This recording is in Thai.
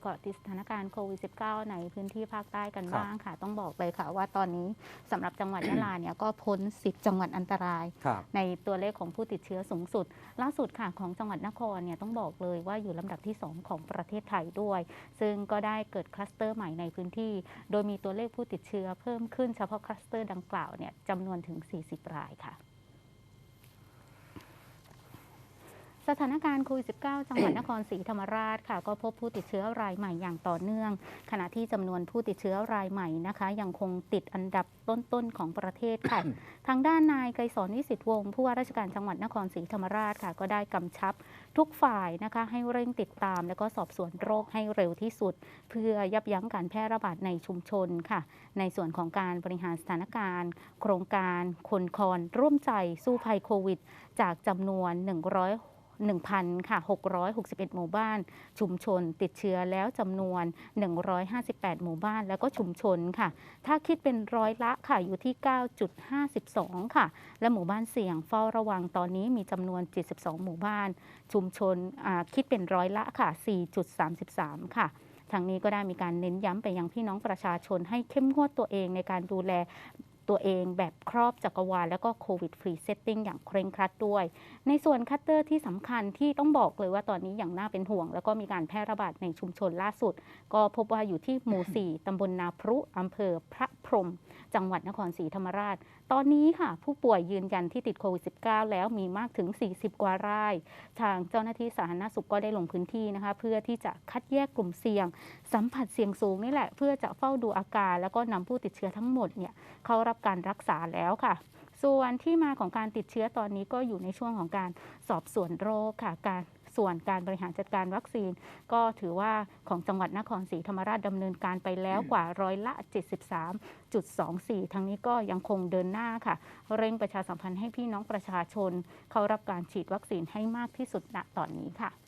เกาะติดสถานการณ์โควิด -19 ในพื้นที่ภาคใต้กันครับบ้างค่ะ ต้องบอกเลยค่ะ ว่าตอนนี้สำหรับจังหวัดยะลาเนี่ยก็พ้น 10 จังหวัดอันตรายครับในตัวเลขของผู้ติดเชื้อสูงสุด ล่าสุดค่ะของจังหวัดนครเนี่ยต้องบอกเลยว่าอยู่ลำดับที่ 2 ของประเทศไทยด้วย ซึ่งก็ได้เกิดคลัสเตอร์ใหม่ในพื้นที่ โดยมีตัวเลขผู้ติดเชื้อเพิ่มขึ้นเฉพาะคลัสเตอร์ดังกล่าวเนี่ยจำนวนถึง 40 รายค่ะ สถานการณ์โควิด -19 จังหวัดนครศรีธรรมราชค่ะ ก็พบผู้ติดเชื้อรายใหม่อย่างต่อเนื่อง ขณะที่จำนวนผู้ติดเชื้อรายใหม่นะคะ ยังคงติดอันดับต้นๆของประเทศค่ะ ทางด้านนายไกรสอนนิสิตวงศ์ผู้ว่าราชการจังหวัดนครศรีธรรมราชค่ะ ก็ได้กำชับทุกฝ่ายนะคะ ให้เร่งติดตาม แล้วก็สอบสวนโรคให้เร็วที่สุด เพื่อยับยั้งการแพร่ระบาดในชุมชนค่ะ ในส่วนของการบริหารสถานการณ์ โครงการคนคอนร่วมใจสู้ภัยโควิด จากจำนวน100 1,000ค่ะ661 หมู่บ้าน ชุมชน ติดเชื้อแล้วจำนวน 158 หมู่บ้าน แล้วก็ชุมชนค่ะ ถ้าคิดเป็นร้อยละค่ะอยู่ที่ 9.52 ค่ะ และหมู่บ้านเสี่ยงเฝ้าระวังตอนนี้มีจำนวน 72 หมู่บ้าน ชุมชนคิดเป็นร้อยละค่ะ 4.33 ค่ะทางนี้ก็ได้มีการเน้นย้ำไปยังพี่น้องประชาชนให้เข้มงวดตัวเองในการดูแล ตัวเองแบบครอบจักรวาลแล้วก็โควิดฟรีเซตติ้งอย่างเคร่งครัดด้วย ในส่วนคัตเตอร์ที่สำคัญที่ต้องบอกเลยว่าตอนนี้อย่างน่าเป็นห่วง แล้วก็มีการแพร่ระบาดในชุมชนล่าสุด ก็พบว่าอยู่ที่หมู่ 4ตำบลนาพรุอำเภอพระพรหม จังหวัดนครศรีธรรมราช ตอนนี้ค่ะ ผู้ป่วยยืนยันที่ติดโควิด -19 แล้วมีมากถึง 40 กว่าราย ทางเจ้าหน้าที่สาธารณสุขก็ได้ลงพื้นที่นะคะ เพื่อที่จะคัดแยกกลุ่มเสี่ยง สัมผัสเสี่ยงสูงนี่แหละ เพื่อจะเฝ้าดูอาการ แล้วก็นำผู้ติดเชื้อทั้งหมดเนี่ยเข้ารับการรักษาแล้วค่ะส่วนที่มาของการติดเชื้อตอนนี้ก็อยู่ในช่วงของการสอบสวนโรคค่ะการ ส่วนการบริหารจัดการวัคซีน ก็ถือว่าของจังหวัดนครศรีธรรมราชดำเนินการไปแล้วกว่าร้อยละ 73.24 ทั้งนี้ก็ยังคงเดินหน้าค่ะ เร่งประชาสัมพันธ์ให้พี่น้องประชาชน เข้ารับการฉีดวัคซีนให้มากที่สุดณตอนนี้ค่ะ